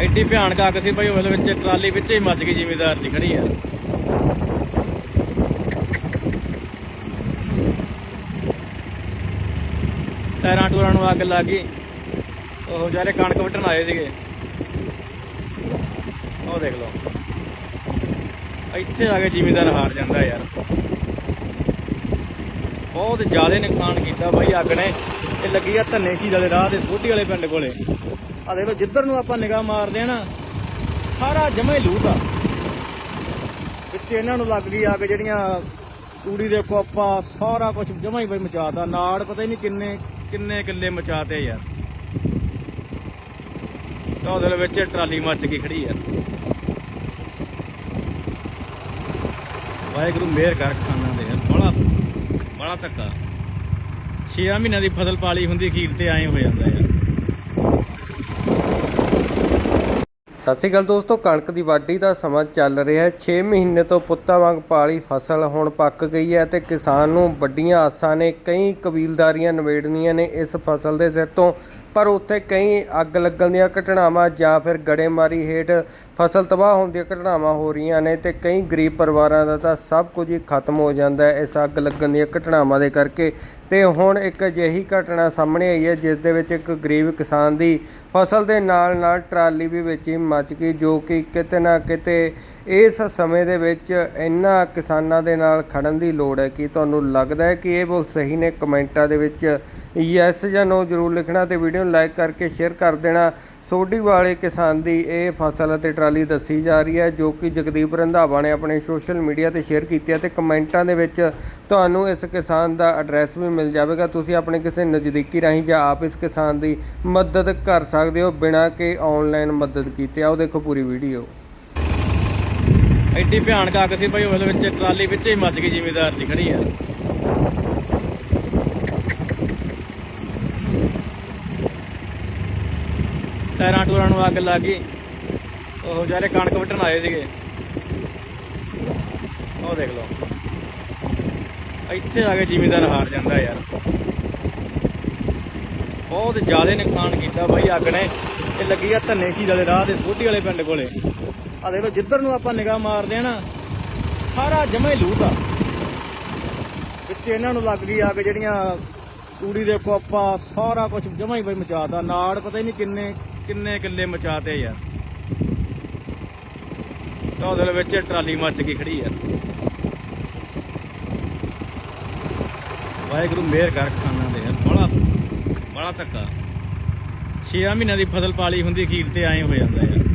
ਐਡੀ ਭਿਆਨਕ ਅੱਗ ਸੀ ਭਾਈ, ਉਹਦੇ ਵਿੱਚ ਟਰਾਲੀ ਵਿੱਚ ਹੀ ਮੱਚ ਗਈ, ਜ਼ਿਮੀਦਾਰ ਦੀ ਖੜੀ ਆ। ਟਾਇਰਾਂ ਟੂਰਾਂ ਨੂੰ ਅੱਗ ਲੱਗ ਗਈ। ਉਹ ਜਾਰੇ ਕਣਕ ਵੱਢਣ ਆਏ ਸੀਗੇ, ਉਹ ਦੇਖ ਲਓ। ਇੱਥੇ ਆ ਕੇ ਜ਼ਿਮੀਦਾਰ ਹਾਰ ਜਾਂਦਾ ਯਾਰ। ਬਹੁਤ ਜ਼ਿਆਦਾ ਨੁਕਸਾਨ ਕੀਤਾ ਬਾਈ ਅੱਗ ਨੇ। ਇਹ ਲੱਗੀ ਆ ਧੰਨੇ ਸ਼ੀਲ ਦੇ ਰਾਹ ਦੇ ਸੋਢੀ ਵਾਲੇ ਪਿੰਡ ਕੋਲੇ। ਆ ਦੇਖ ਜਿੱਧਰ ਨੂੰ ਆਪਾਂ ਨਿਗਾਹ ਮਾਰਦੇ ਆ ਨਾ, ਸਾਰਾ ਜਮਾ ਹੀ ਲੂਟ ਆ। ਵਿੱਚ ਇਹਨਾਂ ਨੂੰ ਲੱਗ ਗਈ ਆ ਅੱਗ ਜਿਹੜੀਆਂ ਤੂੜੀ ਦੇ ਕੋਪਾ ਸਾਰਾ ਕੁਝ ਜਮਾ ਹੀ ਬਈ ਮਚਾਤਾ। ਨਾੜ ਪਤਾ ਹੀ ਨਹੀਂ ਕਿੰਨੇ ਕਿੰਨੇ ਕਿੱਲੇ ਮਚਾਤੇ ਯਾਰ। ਤਾਂ ਉਹਦੇ ਵਿੱਚ ਟਰਾਲੀ ਮੱਚ ਕੇ ਖੜੀ ਯਾਰ ਵਾਹਿਗੁਰੂ ਮਿਹਰ ਕਰ ਕਿਸਾਨਾਂ ਦੇ। ਯਾਰ ਬੜਾ ਬੜਾ ਧੱਕਾ। 6 ਮਹੀਨਿਆਂ ਦੀ ਫਸਲ ਪਾਲੀ ਹੁੰਦੀ ਅਖੀਰ ਤੇ ਆਏ ਹੋ ਜਾਂਦਾ ਯਾਰ। ਸਤਿ ਸ਼੍ਰੀ ਅਕਾਲ ਦੋਸਤੋ, ਕਣਕ ਦੀ ਵਾਢੀ ਦਾ ਸਮਾਂ ਚੱਲ ਰਿਹਾ ਹੈ। 6 ਮਹੀਨੇ ਤੋਂ ਪੁੱਤਾਂ ਵਾਂਗ ਪਾਲੀ ਫਸਲ ਹੁਣ ਪੱਕ ਗਈ ਹੈ ਤੇ ਕਿਸਾਨ ਨੂੰ ਵੱਡੀਆਂ ਆਸਾਂ ਨੇ, ਕਈ ਕਬੀਲਦਾਰੀਆਂ ਨਿਬੇੜਨੀਆਂ ਨੇ ਇਸ ਫਸਲ ਦੇ ਸਿਰ ਤੋਂ। ਪਰ ਉੱਥੇ ਕਈ ਅੱਗ ਲੱਗਣ ਦੀਆਂ ਘਟਨਾਵਾਂ ਜਾਂ ਫਿਰ ਗੜੇਮਾਰੀ ਹੇਠ ਫਸਲ ਤਬਾਹ ਹੋਣ ਦੀਆਂ ਘਟਨਾਵਾਂ ਹੋ ਰਹੀਆਂ ਨੇ ਤੇ ਕਈ ਗਰੀਬ ਪਰਿਵਾਰਾਂ ਦਾ ਤਾਂ ਸਭ ਕੁਝ ਹੀ ਖਤਮ ਹੋ ਜਾਂਦਾ ਹੈ ਇਸ ਅੱਗ ਲੱਗਣ ਦੀਆਂ ਘਟਨਾਵਾਂ ਦੇ ਕਰਕੇ। ਤੇ ਹੁਣ ਇੱਕ ਅਜਿਹੀ ਘਟਨਾ ਸਾਹਮਣੇ ਆਈ ਹੈ, ਜਿਸ ਦੇ ਵਿੱਚ ਇੱਕ ਗਰੀਬ ਕਿਸਾਨ ਦੀ ਫਸਲ ਦੇ ਨਾਲ ਨਾਲ ਟਰਾਲੀ ਵੀ ਵਿੱਚ ਹੀ ਮੱਚ ਗਈ, ਜੋ ਕਿ ਕਿਤੇ ਨਾ ਕਿਤੇ ਇਸ ਸਮੇਂ ਦੇ ਵਿੱਚ ਇਹਨਾਂ ਕਿਸਾਨਾਂ ਦੇ ਨਾਲ ਖੜਨ ਦੀ ਲੋੜ ਹੈ। ਕਿ ਤੁਹਾਨੂੰ ਲੱਗਦਾ ਹੈ ਕਿ ਇਹ ਬੋਲ ਸਹੀ ਨੇ? ਕਮੈਂਟਾਂ ਦੇ ਵਿੱਚ ਯੈਸ ਜਾਂ ਨੋ ਜ਼ਰੂਰ ਲਿਖਣਾ ਤੇ ਵੀਡੀਓ ਨੂੰ ਲਾਈਕ ਕਰਕੇ ਸ਼ੇਅਰ ਕਰ ਦੇਣਾ। ਸੋਢੀ ਵਾਲੇ ਕਿਸਾਨ ਦੀ ਇਹ ਫਸਲ ਅਤੇ ਟਰਾਲੀ ਦੱਸੀ ਜਾ ਰਹੀ ਹੈ, ਜੋ ਕਿ ਜਗਦੀਪ ਰੰਧਾਵਾ ਨੇ ਆਪਣੇ ਸੋਸ਼ਲ ਮੀਡੀਆ ਤੇ ਸ਼ੇਅਰ ਕੀਤੀ ਹੈ ਤੇ ਕਮੈਂਟਾਂ ਦੇ ਵਿੱਚ ਤੁਹਾਨੂੰ ਇਸ ਕਿਸਾਨ ਦਾ ਐਡਰੈਸ ਵੀ ਮਿਲ ਜਾਵੇਗਾ। ਤੁਸੀਂ ਆਪਣੇ ਕਿਸੇ ਨਜ਼ਦੀਕੀ ਰਾਹੀਂ ਜਾਂ ਆਪ ਇਸ ਕਿਸਾਨ ਦੀ ਮਦਦ ਕਰ ਸਕਦੇ ਹੋ ਬਿਨਾਂ ਕਿ ਆਨਲਾਈਨ ਮਦਦ ਕੀਤੇ। ਆਓ ਦੇਖੋ ਪੂਰੀ ਵੀਡੀਓ ਐਡੀ ਭਿਆਨਕ ਅੱਗ ਸੀ ਭਾਈ ਉਹਦੇ ਵਿੱਚ ਟਰਾਲੀ ਵਿੱਚ ਹੀ ਮੱਚ ਗਈ, ਜ਼ਿਮੀਦਾਰ ਦੀ ਖੜੀ ਆ। ਟਾਇਰਾਂ ਟੂਰਾਂ ਨੂੰ ਅੱਗ ਲੱਗ ਗਈ। ਉਹ ਜਾਰੇ ਕਣਕ ਵੱਟਣ ਆਏ ਸੀਗੇ। ਉਹ ਦੇਖ ਲਓ। ਇੱਥੇ ਆ ਕੇ ਜ਼ਿਮੀਦਾਰ ਹਾਰ ਜਾਂਦਾ ਯਾਰ। ਬਹੁਤ ਜ਼ਿਆਦਾ ਨੁਕਸਾਨ ਕੀਤਾ ਬਾਈ ਅੱਗ ਨੇ। ਇਹ ਲੱਗੀ ਆ ਧੰਨੇ ਸ਼ੀਲ ਵਾਲੇ ਰਾਹ ਦੇ ਸੋਢੀ ਵਾਲੇ ਪਿੰਡ ਕੋਲੇ। ਆ ਦੇਖ ਲਓ, ਜਿੱਧਰ ਨੂੰ ਆਪਾਂ ਨਿਗਾਹ ਮਾਰਦੇ ਆ ਨਾ, ਸਾਰਾ ਜਮਾ ਹੀ ਲੂਟ ਆ। ਵਿੱਚ ਇਹਨਾਂ ਨੂੰ ਲੱਗ ਗਈ ਅੱਗ ਜਿਹੜੀਆਂ ਤੂੜੀ ਦੇ ਕੋਪਾ ਸਾਰਾ ਕੁਝ ਜਮਾ ਹੀ ਬਈ ਮਚਾਤਾ। ਨਾੜ ਪਤਾ ਹੀ ਨਹੀਂ ਕਿੰਨੇ ਕਿੰਨੇ ਕਿੱਲੇ ਮਚਾਤੇ ਯਾਰ? ਤਾਂ ਉਹਦੇ ਵਿੱਚ ਟਰਾਲੀ ਮੱਚ ਕੇ ਖੜੀ ਯਾਰ। ਵਾਹਿਗੁਰੂ ਮਿਹਰ ਕਰ ਕਿਸਾਨਾਂ ਦੇ ਯਾਰ। ਬੜਾ ਬੜਾ ਧੱਕਾ। 6 ਮਹੀਨਿਆਂ ਦੀ ਫਸਲ ਪਾਲੀ ਹੁੰਦੀ, ਅਖੀਰ ਤੇ ਐਂ ਹੋ ਜਾਂਦਾ ਯਾਰ।